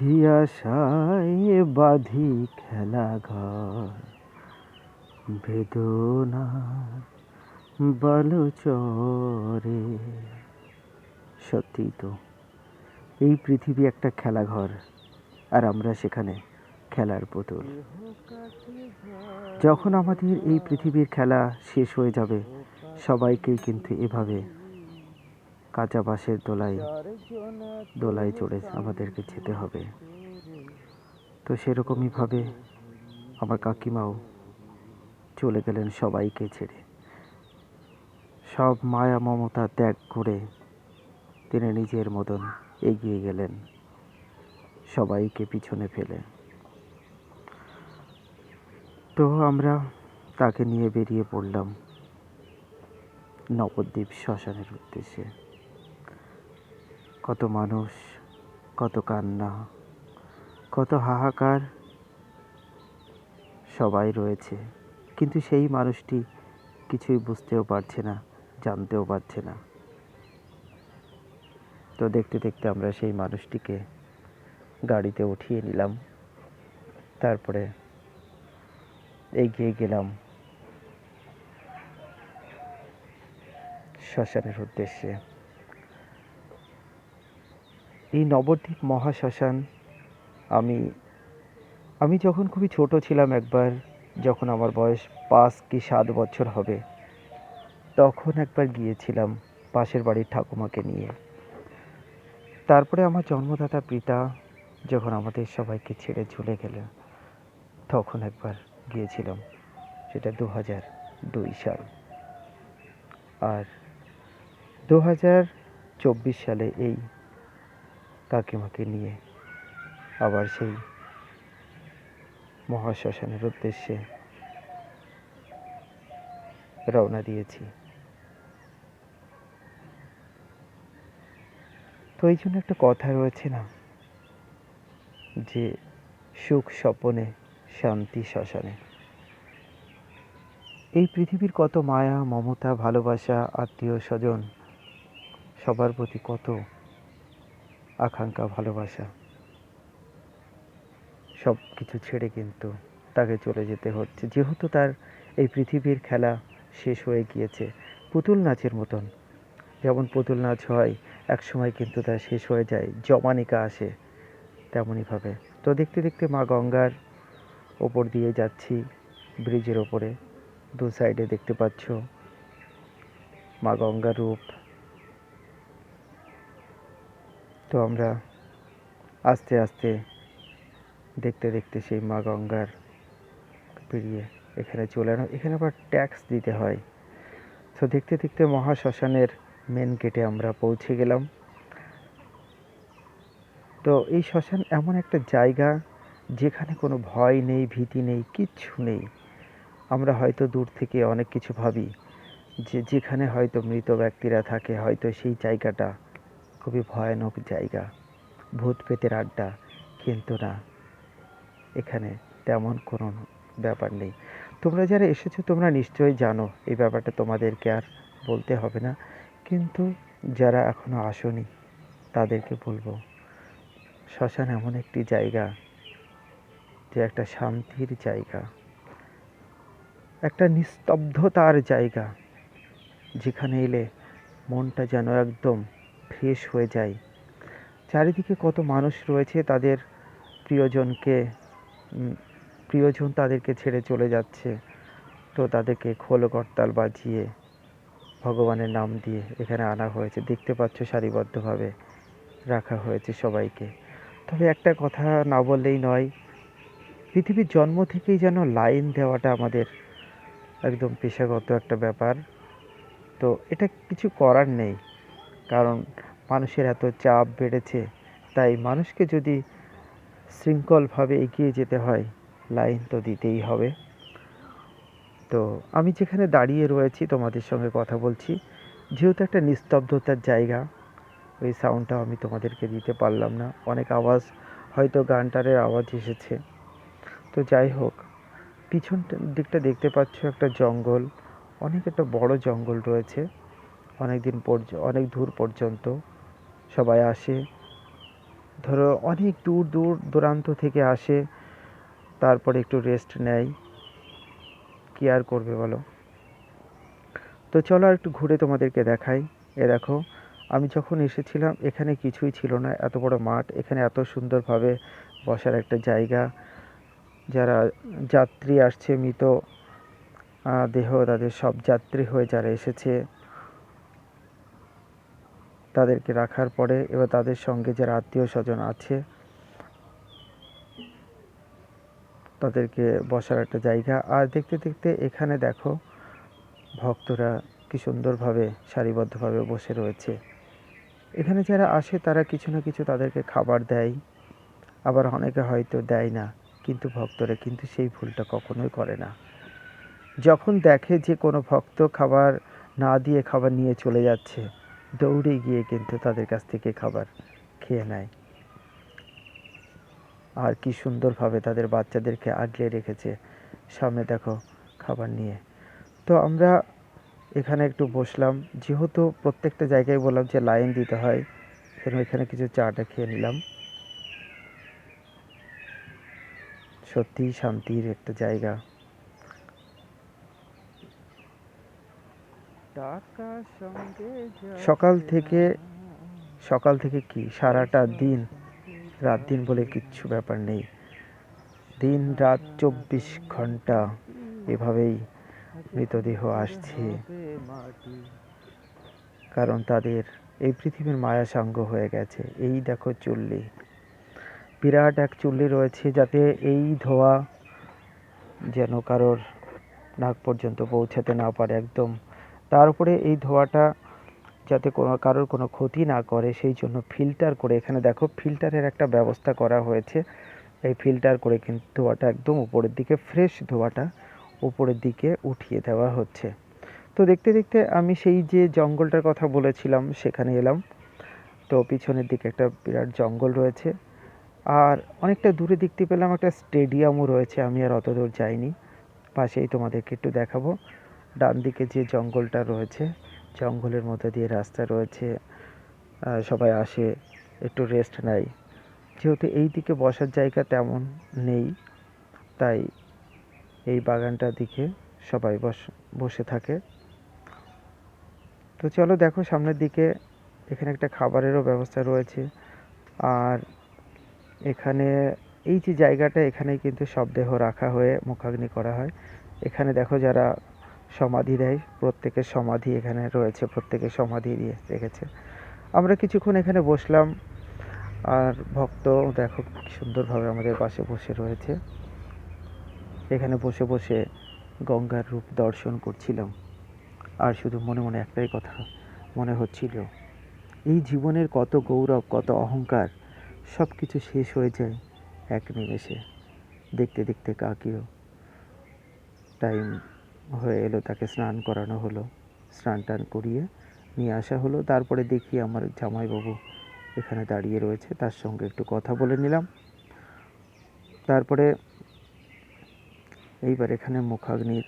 কি আশায় বাঁধি খেলা ঘর। বেদনা বালুচরে। সত্যি তো, এই পৃথিবী একটা খেলাঘর আর আমরা সেখানে খেলার পুতুল। যখন আমাদের এই পৃথিবীর খেলা শেষ হয়ে যাবে, সবাইকেই কিন্তু এভাবে কাঁচা বাঁশের দোলায় দোলায় চড়ে আমাদেরকে যেতে হবে। তো সেরকমইভাবে আমার কাকিমাও চলে গেলেন সবাইকে ছেড়ে। সব মায়া মমতা ত্যাগ করে তিনি নিজের মতন এগিয়ে গেলেন, সবাইকে পিছনে ফেলে। তো আমরা তাকে নিয়ে বেরিয়ে পড়লাম নবদ্বীপ শ্মশানের উদ্দেশ্যে। কত মানুষ, কত কান্না, কত হাহাকার সবাই রয়েছে। কিন্তু সেই মানুষটি কিছুই বুঝতেও পারছে না, জানতেও পারছে না। তো দেখতে দেখতে আমরা সেই মানুষটিকে গাড়িতে উঠিয়ে নিলাম। তারপরে এগিয়ে গেলাম শ্মশানের উদ্দেশ্যে। এই নবদ্বীপ মহাশ্মশান, আমি আমি যখন খুবই ছোট ছিলাম একবার, যখন আমার বয়স পাঁচ কি সাত বছর হবে, তখন একবার গিয়েছিলাম পাশের বাড়ির ঠাকুমাকে নিয়ে। তারপরে আমার জন্মদাতা পিতা যখন আমাদের সবাইকে ছেড়ে চলে গেলেন, তখন একবার গিয়েছিলাম, সেটা দু হাজার দুই সাল। আর দু হাজার চব্বিশ সালে এই কাকিমাকে নিয়ে আবার সেই মহাশ্মশানের উদ্দেশ্যে রওনা দিয়েছি। তো এই জন্য একটা কথা রয়েছে না, যে সুখ স্বপনে, শান্তি শ্মশানে। এই পৃথিবীর কত মায়া, মমতা, ভালোবাসা আত্মীয় স্বজন সবার প্রতি কত আকাঙ্ক্ষা, ভালোবাসা সব কিছু ছেড়ে কিন্তু তাকে চলে যেতে হচ্ছে। যেহেতু তার এই পৃথিবীর খেলা শেষ হয়ে গিয়েছে, পুতুল নাচের মতন। যেমন পুতুল নাচ হয় এক সময় কিন্তু তা শেষ হয়ে যায়, জমানিকা আসে তেমনইভাবে। তো দেখতে দেখতে মা গঙ্গার ওপর দিয়ে যাচ্ছি, ব্রিজের ওপরে। দু সাইডে দেখতে পাচ্ছ মা গঙ্গার রূপ। তো আমরা আস্তে আস্তে দেখতে দেখতে সেই মা গঙ্গার পেরিয়ে এখানে চলে এলাম। এখানে আবার ট্যাক্স দিতে হয়। তো দেখতে দেখতে মহাশ্মশানের মেন গেটে আমরা পৌঁছে গেলাম। তো এই শ্মশান এমন একটা জায়গা যেখানে কোনো ভয় নেই, ভীতি নেই, কিচ্ছু নেই। আমরা হয়তো দূর থেকে অনেক কিছু ভাবি যে যেখানে হয়তো মৃত ব্যক্তিরা থাকে, হয়তো সেই জায়গাটা খুবই ভয়ানক জায়গা। ভূত পেতের আড্ডা কিন্তু না। এখানে তেমন কোনো ব্যাপার নেই। তোমরা যারা এসেছ, তোমরা নিশ্চয়ই জানো এই ব্যাপারটা তোমাদেরকে আর বলতে হবে না। কিন্তু যারা এখনও আসনি, তাদেরকে বলব, শ্মশান এমন একটি জায়গা যে একটা শান্তির জায়গা, একটা নিস্তব্ধতার জায়গা, যেখানে এলে মনটা যেন একদম ফ্রেশ হয়ে যায়। চারিদিকে কত মানুষ রয়েছে তাদের প্রিয়জনকে প্রিয়জন তাদেরকে ছেড়ে চলে যাচ্ছে। তো তাদেরকে খোল করতাল বাজিয়ে ভগবানের নাম দিয়ে এখানে আনা হয়েছে। দেখতে পাচ্ছ সারিবদ্ধভাবে রাখা হয়েছে সবাইকে। তবে একটা কথা না বললেই নয়, পৃথিবীর জন্ম থেকেই যেন লাইন দেওয়াটা আমাদের একদম পেশাগত একটা ব্যাপার। তো এটা কিছু করার নেই, কারণ মানুষের এত চাপ বেড়েছে, তাই মানুষকে যদি শৃঙ্খলভাবে এগিয়ে যেতে হয়, লাইন তো দিতেই হবে। তো আমি যেখানে দাঁড়িয়ে রয়েছি, তোমাদের সঙ্গে কথা বলছি। যেহেতু একটা নিস্তব্ধতার জায়গা, ওই সাউন্ডটাও আমি তোমাদেরকে দিতে পারলাম না। অনেক আওয়াজ, হয়তো গানটারের আওয়াজ এসেছে। তো যাই হোক, পিছন দিকটা দেখতে পাচ্ছ একটা জঙ্গল। অনেক একটা বড় জঙ্গল রয়েছে। অনেক দিন পর্য, অনেক দূর পর্যন্ত। সবাই আসে। ধরো অনেক দূর দূর দূরান্ত থেকে আসে, তারপরে একটু রেস্ট নেয়। কি আর করবে বলো? তো চলো আর একটু ঘুরে তোমাদেরকে দেখাই। এ দেখো, আমি যখন এসেছিলাম, এখানে কিছুই ছিল না। এত বড় মাঠ, এখানে এত সুন্দরভাবে বসার একটা জায়গা। যারা যাত্রী আসছে, মৃত দেহ, তাদের সব যাত্রী হয়ে যারা এসেছে তাদেরকে রাখার পরে এবার তাদের সঙ্গে যারা আত্মীয় স্বজন আছে, তাদেরকে বসার একটা জায়গা। আর দেখতে দেখতে এখানে দেখো ভক্তরা কি সুন্দরভাবে, সারিবদ্ধভাবে বসে রয়েছে। এখানে যারা আসে তারা কিছু না কিছু তাদেরকে খাবার দেয়, আবার অনেকে হয়তো দেয় না, কিন্তু ভক্তরা কিন্তু সেই ভুলটা কখনোই করে না। যখন দেখে যে কোনো ভক্ত খাবার না দিয়ে খাবার নিয়ে চলে যাচ্ছে দৌড়ে গিয়ে কিন্তু তাদের কাছ থেকে খাবার খেয়ে নেয়। আর কি সুন্দরভাবে তাদের বাচ্চাদেরকে আগলে রেখেছে। সামনে দেখো, খাবার নিয়ে। তো আমরা এখানে একটু বসলাম। যেহেতু প্রত্যেকটা জায়গায় বললাম যে লাইন দিতে হয়, সেজন্য এখানে কিছু চাটা খেয়ে নিলাম। সত্যিই শান্তির একটা জায়গা। সকাল থেকে সকাল থেকে কি? সারাটা দিন, রাত দিন বলে কিচ্ছু ব্যাপার নেই। দিন, রাত চব্বিশ ঘণ্টা এভাবেই মৃতদেহ আসছে। কারণ তাদের এই পৃথিবীর মায়া সাঙ্গ হয়ে গেছে। এই দেখো চুল্লি। বিরাট এক চুল্লি রয়েছে যাতে এই ধোয়া যেন কারোর নাক পর্যন্ত পৌঁছাতে না পারে। একদম তার উপরে এই ধোঁয়াটা যাতে কোনো, কারোর কোনো ক্ষতি না করে, সেই জন্য ফিল্টার করে, এখানে দেখো ফিল্টারের একটা ব্যবস্থা করা হয়েছে। এই ফিল্টার করে কিন্তু ধোঁয়াটা একদম উপরের দিকে, ফ্রেশ ধোঁয়াটা উপরের দিকে উঠিয়ে দেওয়া হচ্ছে। তো দেখতে দেখতে আমি সেই যে জঙ্গলটার কথা বলেছিলাম, সেখানে এলাম। তো পিছনের দিকে একটা বিরাট জঙ্গল রয়েছে। আর অনেকটা দূরে দেখতে পেলাম একটা স্টেডিয়ামও রয়েছে, আমি আর অত দূর যাইনি। পাশেই তোমাদেরকে একটু দেখাবো। ডান দিকে যে জঙ্গলটা রয়েছে, জঙ্গলের মধ্যে দিয়ে রাস্তা রয়েছে সবাই আসে, একটু রেস্ট নেয়। যেহেতু এই দিকে বসার জায়গা তেমন নেই, তাই এই বাগানটার দিকে সবাই বস, বসে থাকে। তো চলো দেখো সামনের দিকে এখানে একটা খাবারেরও ব্যবস্থা রয়েছে। আর এখানে এই যে জায়গাটা, এখানেই কিন্তু সব দেহ রাখা হয়ে মুখাগ্নি করা হয়। এখানে দেখো যারা সমাধি দেয়, প্রত্যেকের সমাধি এখানে রয়েছে, প্রত্যেকের সমাধি দিয়ে রেখেছে। আমরা কিছুক্ষণ এখানে বসলাম, আর ভক্ত, দেখো সুন্দরভাবে আমাদের পাশে বসে রয়েছে। এখানে বসে বসে গঙ্গার রূপ দর্শন করছিলাম। আর শুধু মনে মনে একটাই কথা মনে হচ্ছিল, এই জীবনের কত গৌরব, কত অহংকার সব কিছু শেষ হয়ে যায় এক নিমেষে, দেখতে দেখতে কাকিও। টাইম হয়ে এলো, তাকে স্নান করানো হলো। স্নান টান করিয়ে নিয়ে আসা হলো। তারপরে দেখি আমার জামাইবাবু এখানে দাঁড়িয়ে রয়েছে, তার সঙ্গে একটু কথা বলে নিলাম। তারপরে এইবার এখানে মুখাগ্নির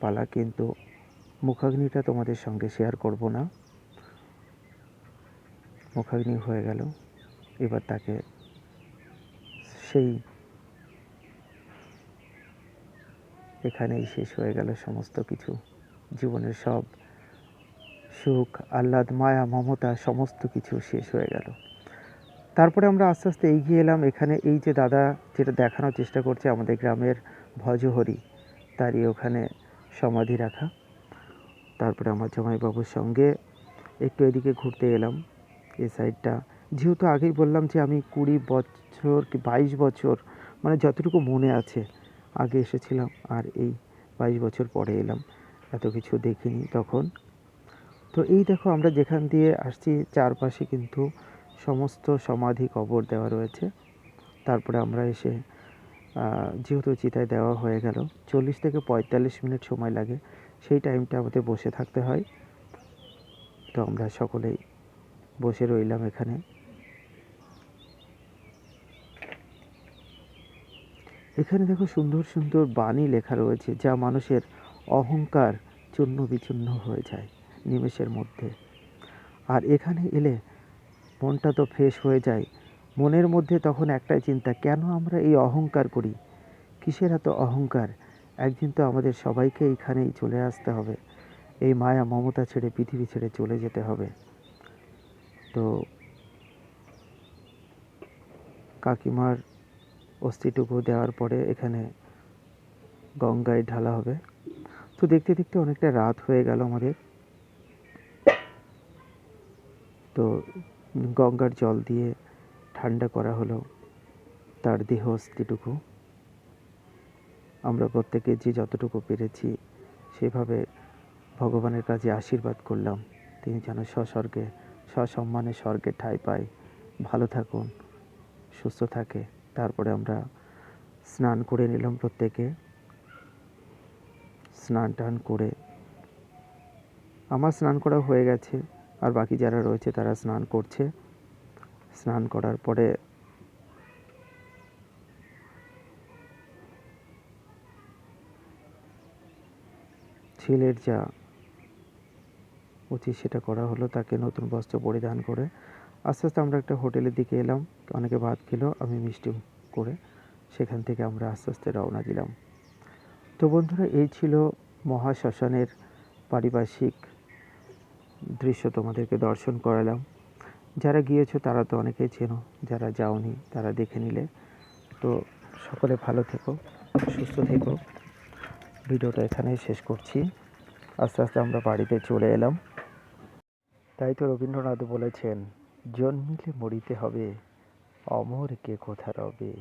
পালা, কিন্তু মুখাগ্নিটা তোমাদের সঙ্গে শেয়ার করব না। মুখাগ্নি হয়ে গেল। এবার তাকে সেই এখানেই শেষ হয়ে গেল সমস্ত কিছু। জীবনের সব সুখ, আহ্লাদ, মায়া, মমতা, সমস্ত কিছু শেষ হয়ে গেল। তারপরে আমরা আস্তে আস্তে এগিয়ে এলাম। এখানে এই যে দাদা যেটা দেখানোর চেষ্টা করছে আমাদের গ্রামের ভজহরি, তারই ওখানে সমাধি রাখা। তারপরে আমার জামাইবাবুর সঙ্গে একটু এদিকে ঘুরতে এলাম। এই সাইডটা যেহেতু আগেই বললাম যে আমি কুড়ি বছর কি বাইশ বছর মানে যতটুকু মনে আছে আগে এসেছিলাম আর এই বাইশ বছর পরে এলাম। এত কিছু দেখিনি তখন। তো এই দেখো আমরা যেখান দিয়ে আসছি, চারপাশে কিন্তু সমস্ত সমাধি কবর দেওয়া রয়েছে। তারপরে আমরা এসে যেহেতু চিতায় দেওয়া হয়ে গেল, চল্লিশ থেকে পঁয়তাল্লিশ মিনিট সময় লাগে, সেই টাইমটা আমাদের বসে থাকতে হয়। তো আমরা সকলেই বসে রইলাম এখানে। এখানে দেখো সুন্দর সুন্দর বাণী লেখা রয়েছে যা মানুষের অহংকার চূর্ণ বিচূর্ণ হয়ে যায় নিমেষের মধ্যে। আর এখানে এলে মনটা তো ফ্রেশ হয়ে যায়। মনের মধ্যে তখন একটাই চিন্তা, কেন আমরা এই অহংকার করি? কিসের এত অহংকার? একদিন তো আমাদের সবাইকে এইখানেই চলে আসতে হবে। এই মায়া মমতা ছেড়ে, পৃথিবী ছেড়ে চলে যেতে হবে। তো কাকিমার অস্থিটুকু দেওয়ার পরে এখানে গঙ্গায় ঢালা হবে। তো দেখতে দেখতে অনেকটা রাত হয়ে গেল আমাদের। তো গঙ্গার জল দিয়ে ঠান্ডা করা হলো তার দেহ অস্থিটুকু। আমরা প্রত্যেকে যে যতটুকু পেরেছি সেভাবে ভগবানের কাছে আশীর্বাদ করলাম। তিনি যেন সস্বর্গে, সসম্মানে স্বর্গে ঠাঁই পায়। ভালো থাকুন, সুস্থ থাকে। তারপরে আমরা স্নান করে নিলাম প্রত্যেকে। স্নান টান করে আমার স্নান করা হয়ে গেছে, আর বাকি যারা রয়েছে তারা স্নান করছে। স্নান করার পরে ছেলের যা উচিত সেটা করা হলো, তাকে নতুন বস্ত্র পরিধান করে আস্তে আস্তে আমরা একটা হোটেলের দিকে এলাম। অনেকে ভাত খেলো, আমি মিষ্টি করে সেখান থেকে আমরা আস্তে আস্তে রওনা দিলাম। তো বন্ধুরা, এই ছিল মহাশ্মশানের পারিপার্শ্বিক দৃশ্য তোমাদেরকে দর্শন করালাম। যারা গিয়েছো, তারা তো অনেকেই চেনো, যারা যাওনি, তারা দেখে নিলে। তো সকলে ভালো থেকো, সুস্থ থেকো। ভিডিওটা এখানেই শেষ করছি। আস্তে আস্তে আমরা বাড়িতে চলে এলাম। তাই তো রবীন্দ্রনাথ বলেছেন জন্মিলে মরিতে হবে অমর কে কোথা রবে?